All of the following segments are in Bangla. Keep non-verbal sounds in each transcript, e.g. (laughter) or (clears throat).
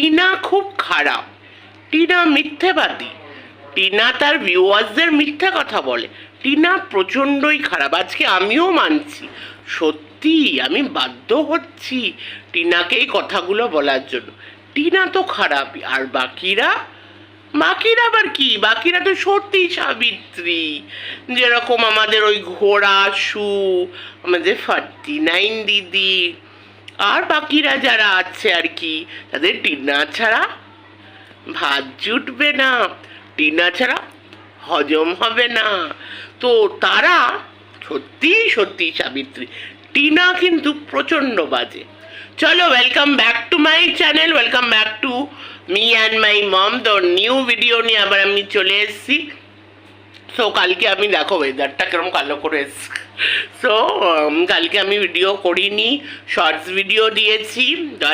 টিনা খুব খারাপ। টিনা মিথ্যেবাদী। টিনা তার ভিউয়ার্সদের মিথ্যে কথা বলে। টিনা প্রচণ্ডই খারাপ। আজকে আমিও মানছি। সত্যি, আমি বাধ্য হচ্ছি টিনাকে এই কথাগুলো বলার জন্য। টিনা তো খারাপই আর বাকিরা? বাকিরা আবার কি? বাকিরা তো সত্যি সাবিত্রী। যেরকম আমাদের ওই ঘোড়া সু আমাদের ফার্টি নাইন দিদি। আর বাকিরা যারা আছে আর কি, তাদের টিনা ছাড়া ভাত জুটবে না, টিনা ছাড়া হজম হবে না। তো তারা সত্যি সত্যি সাবিত্রী, টিনা কিন্তু প্রচণ্ড বাজে। চলো welcome back to my channel welcome back to me and my mom তো নিউ ভিডিও নিয়ে আবার আমি চলে এসেছি। সো কালকে আমি দেখো ওয়েদারটা কিরম কালো করে এসছে। সো কালকে আমি ভিডিও করিনি শর্টস ভিডিও দিয়েছি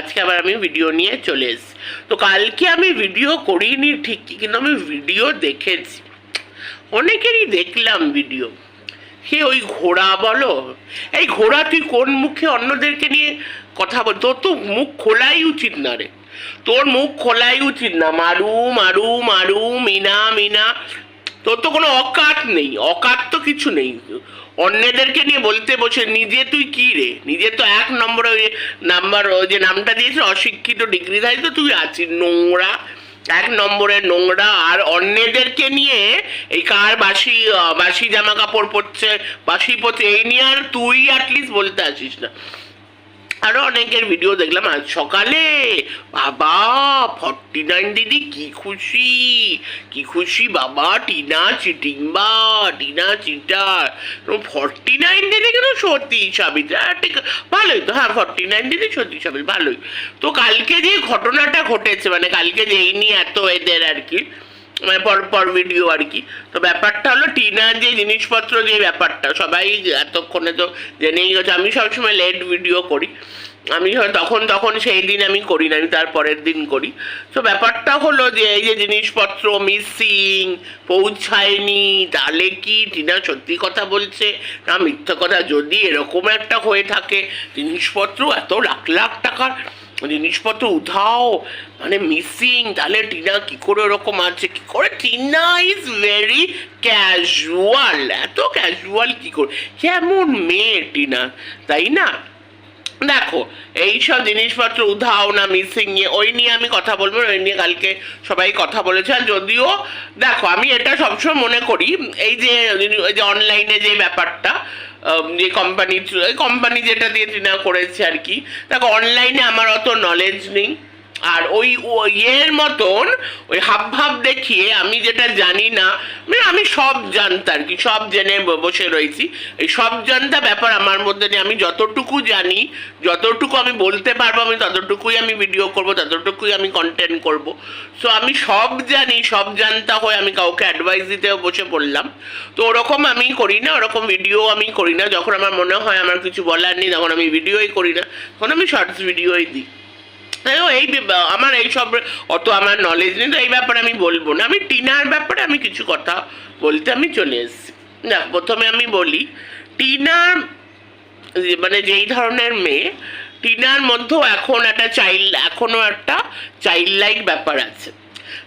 আজকে আবার আমি ভিডিও নিয়ে চলে এসেছি। তো কালকে আমি ভিডিও করিনি ঠিকই কিন্তু আমি ভিডিও দেখেছি। অনেকেরই দেখলাম ভিডিও সে ওই ঘোড়া বলো, এই ঘোড়া তুই কোন মুখে অন্যদেরকে নিয়ে কথা বল, তোর তো মুখ খোলাই উচিত না রে। তোর মুখ খোলাই উচিত না। মারু মারু মারু, মিনা মিনা তোর তো কোনো অকাত নেই, অকাত তো কিছু নেই। অন্যদেরকে নিয়ে বলতে বসে, নিজে তুই কি রে? নিজে তো এক নম্বর ওই নাম্বার, ওই যে নামটা দিয়েছে অশিক্ষিত ডিগ্রিধারী তো তুই আছিস নোংরা। এক নম্বরে নোংরা, আর অন্যদেরকে নিয়ে এই কার বাসি বাসি জামা কাপড় পরছে, বাসি পরছে, এই নিয়ে আর তুই অ্যাটলিস্ট বলতে আসিস না। আরও অনেকের ভিডিও দেখলাম। আজ সকালে, বাবা ফর্টি নাইন দিদি, কি খুশি কি খুশি, বাবা, টিনা চিটিংবা, টিনা চিটার। ফর্টি নাইন দিদি কিন্তু সত্যি সাবিত ঠিক, ভালোই তো হ্যাঁ ফর্টি নাইন দিদি সত্যি সাবিত ভালোই। তো কালকে যে ঘটনাটা ঘটেছে মানে কালকে যেই নিয়ে এত এদের আর কি পর পর ভিডিও আর কি। তো ব্যাপারটা হলো টিনার যে জিনিসপত্র, যে ব্যাপারটা, সবাই এতক্ষণে তো জেনেই গেছে, আমি সবসময় লেট ভিডিও করি। আমি তখন তখন সেই দিন আমি করি না, আমি তার পরের দিন করি। তো ব্যাপারটা হলো যে, এই যে জিনিসপত্র মিসিং পৌঁছায়নি তাহলে কি, টিনা সত্যি কথা বলছে, না মিথ্যা কথা, যদি এরকম একটা হয়ে থাকে, জিনিসপত্র এত লাখ লাখ টাকার, জিনিসপত্র উধাও মানে মিসিং তাহলে টিনা কি করে ওরকম আছে? কি করে? টিনা ইজ ভেরি ক্যাজুয়াল এত ক্যাজুয়াল কি করে? কেমন মেয়ে টিনা, তাই না? দেখো, এইসব জিনিসপত্র উধাও না মিসিং নিয়ে, ওই নিয়ে আমি কথা বলব, ওই নিয়ে কালকে সবাই কথা বলেছে। আর যদিও, দেখো, আমি এটা সবসময় মনে করি, এই যে যে অনলাইনে যে ব্যাপারটা যে কোম্পানি কোম্পানি যেটা দিয়ে টিনা করেছে আর কি, দেখো অনলাইনে আমার অত নলেজ নেই। আর ওই ইয়ের মতন ওই হাব ভাব দেখিয়ে আমি যেটা জানি না মানে আমি সব জানতা আর কি, সব জেনে বসে রয়েছি। এই সব জানতা ব্যাপার আমার মধ্যে নেই, আমি যতটুকু জানি, যতটুকু আমি বলতে পারব, আমি ততটুকুই আমি ভিডিও করব, ততটুকুই আমি কন্টেন্ট করব। সো আমি সব জানি, সব জানতা হয়ে আমি কাউকে অ্যাডভাইস দিতেও বসে পড়লাম। তো ওরকম আমি করি না, ওরকম ভিডিও আমি করি না। যখন আমার মনে হয় আমার কিছু বলার নেই, তখন আমি ভিডিওই করি না। তখন আমি শর্টস ভিডিওই দিই। তাই এই আমার এই সব অত আমার নলেজ নেই, তো এই ব্যাপারে আমি বলব না। আমি টিনার ব্যাপারে আমি কিছু কথা বলতে আমি চলে এসেছি। না, প্রথমে আমি বলি টিনার মানে যেই ধরনের মেয়ে, টিনার মধ্যেও এখন একটা চাইল্ড এখনও একটা চাইল্ড লাইক ব্যাপার আছে।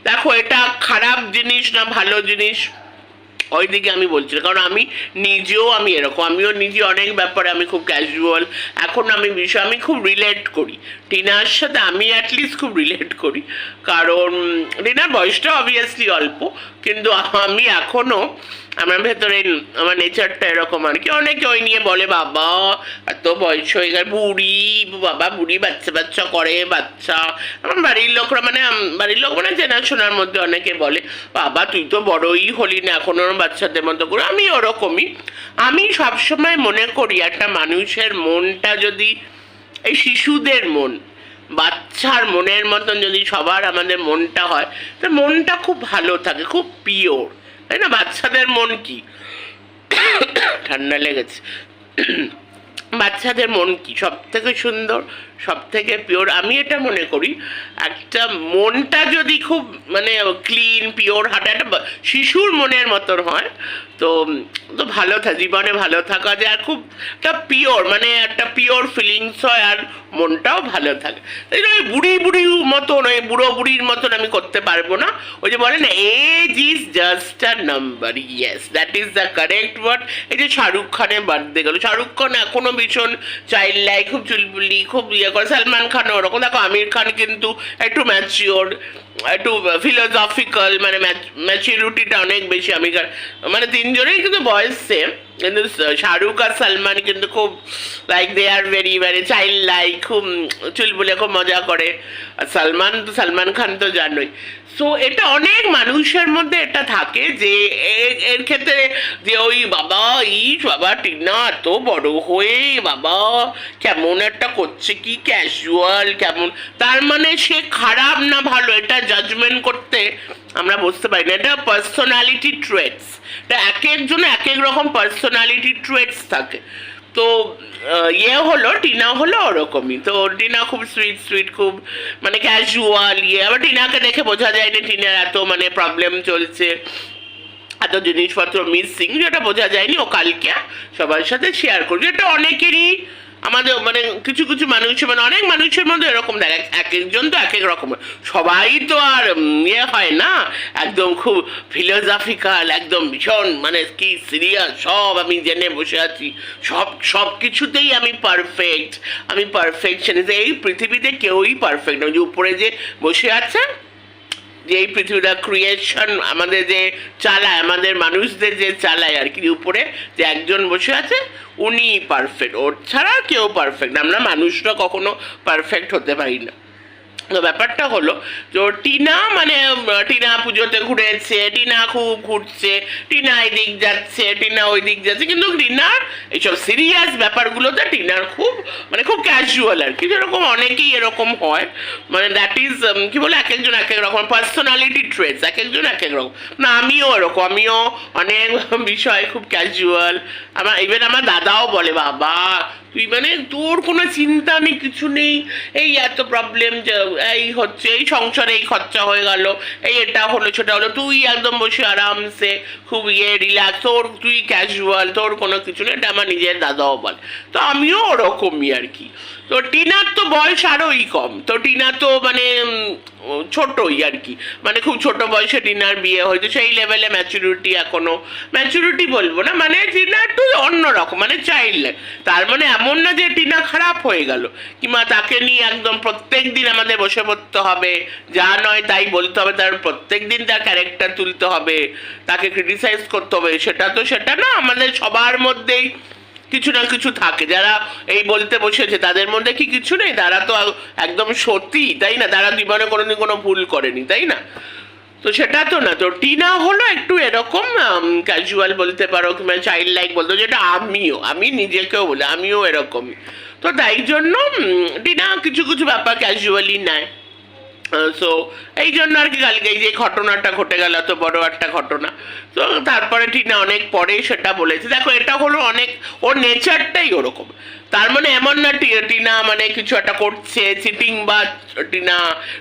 দেখো, এটা খারাপ জিনিস না ভালো জিনিস? ওই দিকে আমি বলছি কারণ আমি নিজেও আমি এরকম, আমিও নিজে অনেক ব্যাপারে আমি খুব ক্যাজুয়াল এখন আমি বিষয়, আমি খুব রিলেট করি। টিনার সাথে আমি অ্যাটলিস্ট খুব রিলেট করি, কারণ টিনার বয়সটা অবভিয়াসলি অল্প, কিন্তু আমি এখনও আমার ভেতরে আমার নেচারটা এরকম আর কি। অনেকে ওই নিয়ে বলে, বাবা, এত বয়স হয়ে গেল, বুড়ি, বাবা, বুড়ি, বাচ্চা বাচ্চা করে, বাচ্চা। আমার বাড়ির লোকরা মানে বাড়ির লোক মানে চেনাশোনার মধ্যে অনেকে বলে, বাবা, তুই তো বড়ই হলি না, এখনও বাচ্চাদের মতো করে। আমি ওরকমই। আমি সবসময় মনে করি, একটা মানুষের মনটা যদি, এই শিশুদের মন, বাচ্চার মনের মতন যদি সবার আমাদের মনটা হয়, তো মনটা খুব ভালো থাকে, খুব পিওর তাই না? বাচ্চাদের মন কি? ঠান্ডা লেগেছে। বাচ্চাদের মন কি? সব থেকে সুন্দর সব থেকে পিওর আমি এটা মনে করি, একটা মনটা যদি খুব মানে ক্লিন পিওর হাঁটা একটা শিশুর মনের মতন হয়, তো তো ভালো থাকে জীবনে ভালো থাকা যায়, আর খুব একটা পিওর মানে একটা পিওর ফিলিংস হয়, আর মনটাও ভালো থাকে। এই জন্য বুড়ি বুড়ি মতন, ওই বুড়ো বুড়ির মতন আমি করতে পারব না। ওই যে বলে না age is just a number yes that is the correct word এই যে শাহরুখ খানের বার্থডে গেল, শাহরুখ খান এখনও ভীষণ চাইল্ড লাইক খুব চুলবুলি, খুব ইয়ে করে সালমান খান, ওরকম। দেখো আমির খান কিন্তু একটু ম্যাচিওর একটু ফিলোসফিক্যাল মানে ম্যাচিউরিটিটা অনেক বেশি আমির খান। মানে তিনজনেই কিন্তু বয়স সেম কিন্তু শাহরুখ আর সালমান কিন্তু খুব like they are very very child like খুব চুলবুলে খুব মজা করে। আর সালমান তো সালমান খান তো জানোই। সো এটা অনেক মানুষের মধ্যে এটা থাকে যে এর ক্ষেত্রে যে ওই বাবা, ইস, বাবা, টিনা এত বড় হয়ে, বাবা, কেমন একটা করছে, কি ক্যাজুয়াল কেমন। তার মানে সে খারাপ না ভালো, এটা জাজমেন্ট করতে আমরা বুঝতে পারি না, এটা পার্সোনালিটি ট্রেটস এটা এক একজন এক এক রকম পার্সোনালিটি ট্রেটস থাকে। তো ইয়ে হলো, টিনা হলো ওরকমই। তো, টিনা খুব সুইট সুইট খুব মানে ক্যাজুয়াল ইয়ে। আবার টিনাকে দেখে বোঝা যায় না টিনার এত মানে প্রবলেম চলছে, এত জিনিসপত্র মিসিং যেটা বোঝা যায়নি। ও কালকে সবার সাথে শেয়ার করবে। এটা অনেকেরই আমাদের মানে কিছু কিছু মানুষের মানে অনেক মানুষের মধ্যে এরকম দেখ, এক- এক একজন তো এক এক রকম। সবাই তো আর ইয়ে হয় না। একদম খুব ফিলোসফিক্যাল একদম ভীষণ মানে কি সিরিয়াস সব আমি জেনে বসে আছি। সব সব কিছুতেই আমি পারফেক্ট আমি পারফেকশন এই পৃথিবীতে কেউই পারফেক্ট নয়। যে উপরে যে বসে আছে যে এই পৃথিবীটা ক্রিয়েশন আমাদের যে চালায়, আমাদের মানুষদের যে চালায় আর কি, উপরে যে একজন বসে আছে উনি পারফেক্ট ওর ছাড়া কেউ পারফেক্ট আমরা মানুষরা কখনো পারফেক্ট হতে পারি না। তো ব্যাপারটা হলো ওর টিনা মানে টিনা পুজোতে ঘুরেছে, টিনা খুব ঘুরছে, টিনা এদিক যাচ্ছে, টিনা ওই দিক যাচ্ছে, কিন্তু টিনার এইসব সিরিয়াস ব্যাপারগুলোতে টিনার খুব মানে খুব ক্যাজুয়াল আর কি। যেরকম অনেকেই এরকম হয় মানে দ্যাট ইজ কি বলে এক একজন এক এক রকম পার্সোনালিটি ট্রেটস এক একজন এক এক রকম। না, আমিও এরকম, আমিও অনেক বিষয় খুব ক্যাজুয়াল আমার ইভেন আমার দাদাও বলে, বাবা তুই মানে তোর কোনো চিন্তা নেই, কিছু নেই। এই এত প্রবলেম এই হচ্ছে, এই সংসারে এই খরচা হয়ে গেল, এই এটা হলো, সেটা হলো। তুই একদম বসে আরামসে খুব ইয়ে রিল্যাক্স তোর, তুই ক্যাজুয়াল তোর কোনো কিছু নেই, এটা আমার নিজের দাদাও বল। তো আমিও ওরকমই আর কি। তো টিনার তো বয়স আরোই কম। তো টিনা তো মানে ছোটই আর কি। মানে খুব ছোট বয়সে টিনার বিয়ে হয়তো সেই লেভেলে ম্যাচুরিটি এখনও। ম্যাচুরিটি বলব না মানে টিনা একটু অন্যরকম মানে চাইল্ড তার মানে এমন না যে টিনা খারাপ হয়ে গেল, কিংবা তাকে নিয়ে একদম প্রত্যেক দিন আমাদের বসে পড়তে হবে, যা নয় তাই বলতে হবে, তার প্রত্যেক দিন তার ক্যারেক্টার তুলতে হবে, তাকে ক্রিটিসাইজ করতে হবে, সেটা তো সেটা না, আমাদের সবার মধ্যেই কিছু না কিছু থাকে। যারা এই বলতে বসেছে, তাদের মধ্যে কি কিছু নেই? তারা তো একদম সত্যি, তাই না? তারা জীবনে কোনোদিন কোনো ভুল করেনি, তাই না? তো সেটা তো না। তো টিনা হলো একটু এরকম ক্যাজুয়াল বলতে পারো কিংবা চাইল্ড লাইক বলতো, যেটা আমিও, আমি নিজেকেও বলি, আমিও এরকমই। তো তাই জন্য টিনা কিছু কিছু ব্যাপার ক্যাজুয়ালি নেয়। সো এই জন্য আর কি কালকে এই যে ঘটনাটা ঘটে গেল, এত বড় একটা ঘটনা। তো তারপরে টিনা অনেক পরে সেটা বলেছে। দেখো, এটা হলো অনেক, ওর নেচারটাই ওরকম। তার মানে এমন না টিনা মানে কিছু একটা করছে, চিটিং বা টিনা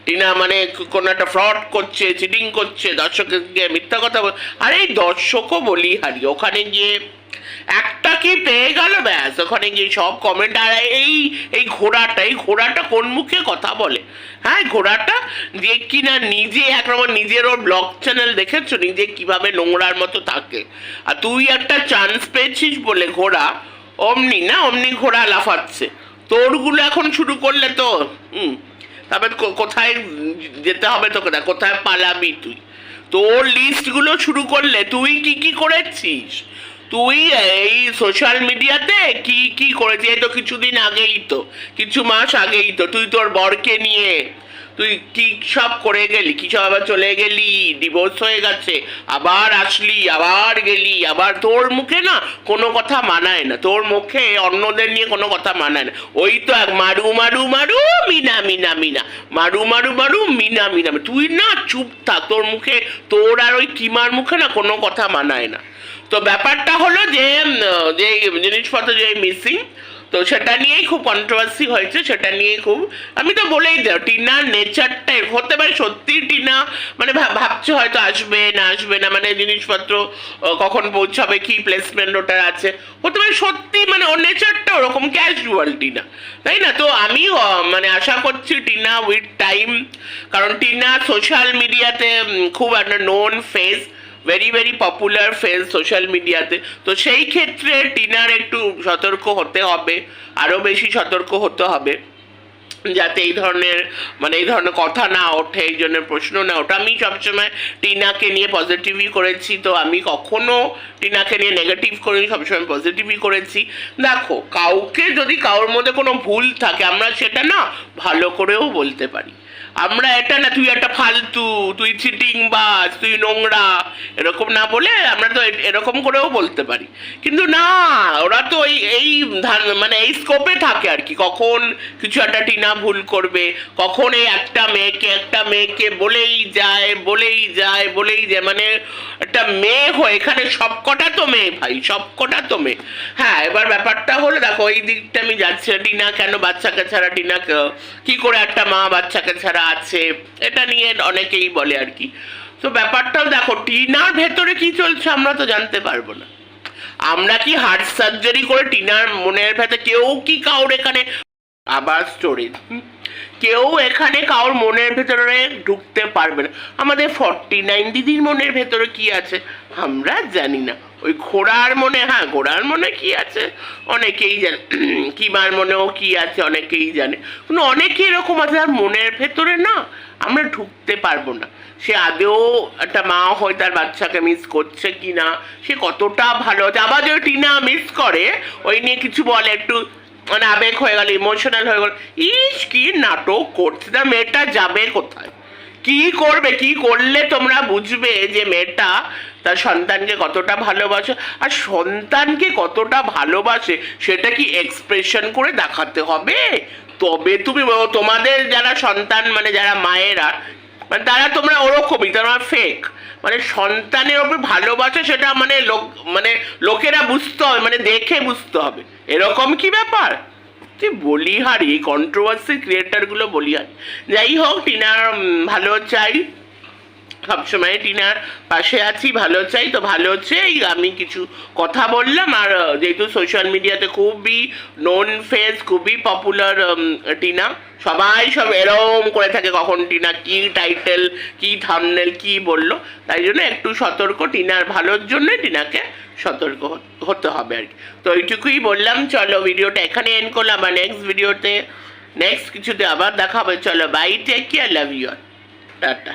টিনা মানে কোনো একটা ফ্রড করছে, চিটিং করছে, দর্শককে মিথ্যা কথা বল আর এই দর্শকও বলি হারি, ওখানে গিয়ে একটা কি পেয়ে গেল? ব্যাস, ওখানে গিয়ে সব কমেন্ট আর এই এই ঘোড়াটা এই ঘোড়াটা কোন মুখে কথা বলে? হ্যাঁ ঘোড়াটা যে কিনা নিজে একরকম নিজের ওর ব্লগ চ্যানেল দেখেছ? নিজে কীভাবে নোংরার মতো থাকে। আর তুই একটা চান্স পেয়েছিস বলে ঘোড়া, অমনি না? অমনি ঘোড়া লাফাচ্ছে। তোরগুলো এখন শুরু করলে তো, হুম, তারপর কোথায় যেতে হবে তোকে না, কোথায় পালাবি তুই? তোর লিস্টগুলো শুরু করলে তুই কি কি করেছিস? তুই এই সোশ্যাল মিডিয়াতে কি কি করেছিস? তো কিছুদিন আগেই তো, কিছু মাস আগেই তো, তুই তোর বরকে নিয়ে তুই কি সব করে গেলি? কি সব আবার চলে গেলি? ডিভোর্স হয়ে গেছে, আবার আসলি, আবার গেলি, আবার তোর মুখে না কোনো কথা মানায় না, তোর মুখে অন্যদের নিয়ে কোনো কথা মানায় না। ওই তো এক মারু মারু মারু, মিনা মিনা মিনা। মারু মারু মারু, মিনা মিনা তুই না চুপ থাক, তোর মুখে, তোর আর ওই কিমার মুখে না কোনো কথা মানায় না। তো ব্যাপারটা হলো যে যে জিনিসপত্র যে মিসিং তো সেটা নিয়েই খুব কন্ট্রোভার্সি হয়েছে, সেটা নিয়ে খুব, আমি তো বলেই দাও টিনার নেচারটা হতে পারে সত্যি টিনা মানে ভাব- ভাবছে হয়তো আসবে না আসবে না মানে জিনিসপত্র কখন পৌঁছাবে, কি প্লেসমেন্ট ওটার আছে, হতে পারে সত্যি মানে ওর নেচারটা ওরকম ক্যাজুয়াল টিনা, তাই না? তো আমি মানে আশা করছি টিনা উইথ টাইম কারণ টিনা সোশ্যাল মিডিয়াতে খুব একটা known face very very popular face social মিডিয়াতে তো সেই ক্ষেত্রে টিনার একটু সতর্ক হতে হবে আরও বেশি সতর্ক হতে হবে, যাতে এই ধরনের মানে এই ধরনের কথা না ওঠে, এই জন্য প্রশ্ন না ওঠে। আমি সবসময় টিনাকে নিয়ে পজিটিভই করেছি, তো আমি কখনো টিনাকে নিয়ে নেগেটিভ করিনি, সবসময় পজিটিভই করেছি। দেখো, কাউকে যদি কারোর মধ্যে কোনো ভুল থাকে, আমরা সেটা না ভালো করেও বলতে পারি। আমরা এটা না, তুই একটা ফালতু, তুই চিটিং বাজ, তুই নোংরা, এরকম না বলে আমরা তো এরকম করেও বলতে পারি। কিন্তু না, ওরা তো এই এই মানে এই স্কোপে থাকে আর কি। কখন কিছু একটা টিনা ভুল করবে, কখন এই একটা মেয়েকে একটা মেয়েকে বলেই যায় বলেই যায় বলেই যায় মানে একটা মেয়ে হয়, এখানে সবকটা তো মেয়ে ভাই, সবকটা তো মেয়ে। হ্যাঁ এবার ব্যাপারটা হলো, দেখো, এই দিকটা আমি যাচ্ছি, টিনা কেন বাচ্চাকে ছাড়া টিনা কি করে একটা মা বাচ্চাকে ছাড়া আছে, এটা নিয়ে অনেকেই বলে আর কি। তো ব্যাপারটাও দেখো, টিনার ভেতরে কি চলছে আমরা তো জানতে পারব না। আমরা কি হার্ট সার্জারি করে টিনার মনের ভেতরে কেউ কি কাউর এখানে আবার স্টোরি কেউ এখানে কারোর মনের ভেতরে ঢুকতে পারবে না। আমাদের ফর্টি নাইন দিদির মনের ভেতরে কি আছে? আমরা জানি না। ওই ঘোড়ার মনে হ্যাঁ ঘোড়ার মনে কি আছে? অনেকেই জানে। (clears throat) কিমার মনেও কি আছে? অনেকেই জানে। কিন্তু অনেকে এরকম আছে আর মনের ভেতরে না, আমরা ঢুকতে পারব না। সে আদেও একটা মা হয় তার বাচ্চাকে মিস করছে কি না সে কতটা ভালো আছে? আবার যদি টিনা মিস করে, ওই নিয়ে কিছু বলে একটু মানে আবেগ হয়ে গেল ইমোশনাল হয়ে গেল। ইস, কি নাটক করছে তা, মেয়েটা যাবে কোথায়? কি করবে, কি করলে তোমরা বুঝবে যে মেয়েটা তার সন্তানকে কতটা ভালোবাসে আর সন্তানকে কতটা ভালোবাসে, সেটা কি এক্সপ্রেশন করে দেখাতে হবে? তবে তুমি তোমাদের যারা সন্তান মানে যারা মায়েরা মানে তারা তোমরা ওরকমই তোমরা ফেক মানে সন্তানের ওপর ভালোবাসা সেটা মানে লোক মানে লোকেরা বুঝতে হবে মানে দেখে বুঝতে হবে। এরকম কি ব্যাপার? তুই বলিহারি কন্ট্রোভার্সি ক্রিয়েটারগুলো বলিহারি। যাই হোক টিনার ভালো চাই। সবসময় টিনার পাশে আছি, ভালো চাই, তো ভালো চাই। আমি কিছু কথা বললাম, আর যেহেতু সোশ্যাল মিডিয়াতে খুবই নোন ফেস খুবই পপুলার টিনা, সবাই সব এরম করে থাকে কখন টিনা কি টাইটেল কি থামনেল কি বলল। তাই জন্য একটু সতর্ক, টিনার ভালোর জন্য টিনাকে সতর্ক হতে হবে আর কি। তো এইটুকুই বললাম, চলো ভিডিওটা এখানে এন্ড করলাম আর নেক্সট ভিডিওতে নেক্সট কিছুতে আবার দেখা হবে। চলো bye take care love you tata.